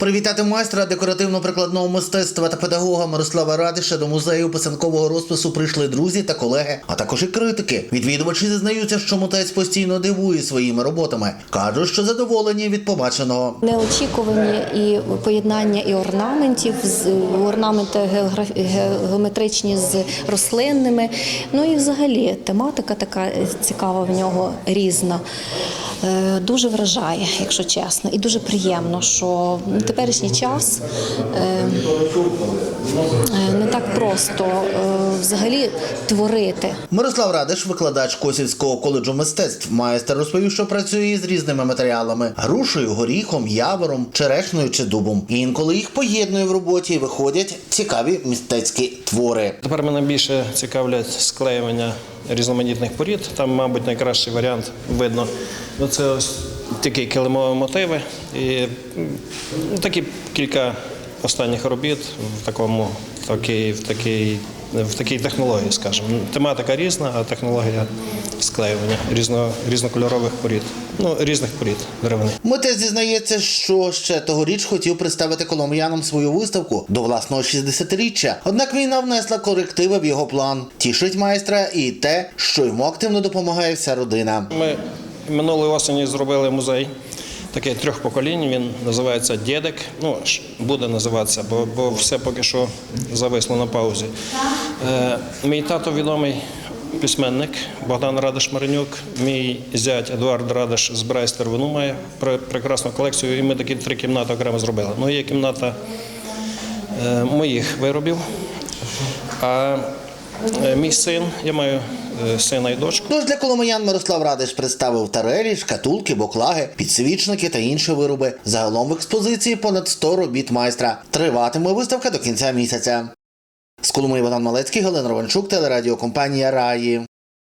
Привітати майстра декоративно-прикладного мистецтва та педагога Мирослава Радиша до музею писанкового розпису прийшли друзі та колеги, а також і критики. Відвідувачі зізнаються, що митець постійно дивує своїми роботами. кажуть, що задоволені від побаченого. Неочікувані і поєднання і орнаментів з орнаменти геометричні з рослинними. Ну і взагалі тематика така цікава в нього різна. Е, Дуже вражає, якщо чесно, і дуже приємно, що теперішній час е, е, не так просто е, взагалі творити. Мирослав Радиш, викладач Косівського коледжу мистецтв, майстер розповів, що працює із різними матеріалами: грушею, горіхом, явором, черешнею чи дубом. І інколи їх поєднує в роботі і виходять цікаві мистецькі твори. Тепер мене більше цікавлять склеювання різноманітних порід. Там, мабуть, найкращий варіант видно. Ну, це ось такі килимові мотиви і ну, такі кілька останніх робіт в такому в такій, в такій, в такій технології, скажімо. Тематика різна, а технологія склеювання різно, різнокольорових порід, ну різних порід деревини. Митець зізнається, що ще тогоріч хотів представити коломиянам свою виставку до власного 60-річчя. Однак війна внесла корективи в його план. Тішить майстра і те, що йому активно допомагає вся родина. Ми минулої осені зробили музей. Такий трьох поколінь, він називається Дєдик. Ну, буде називатися, бо, бо все поки що зависло на паузі. Е, мій тато відомий письменник Богдан Радиш Маринюк, мій зять Едуард Радиш з Брайстервину має прекрасну колекцію, і ми такі три кімнати окремо зробили. Ну, є кімната е, моїх виробів. А мій син, я маю е, сина і дочку. Тож для коломиян Мирослав Радиш представив тарелі, шкатулки, боклаги, підсвічники та інші вироби. Загалом в експозиції понад 100 робіт майстра. Триватиме виставка до кінця місяця. З Коломиї Богдан Малецький, Галина Рованчук, телерадіокомпанія Раї.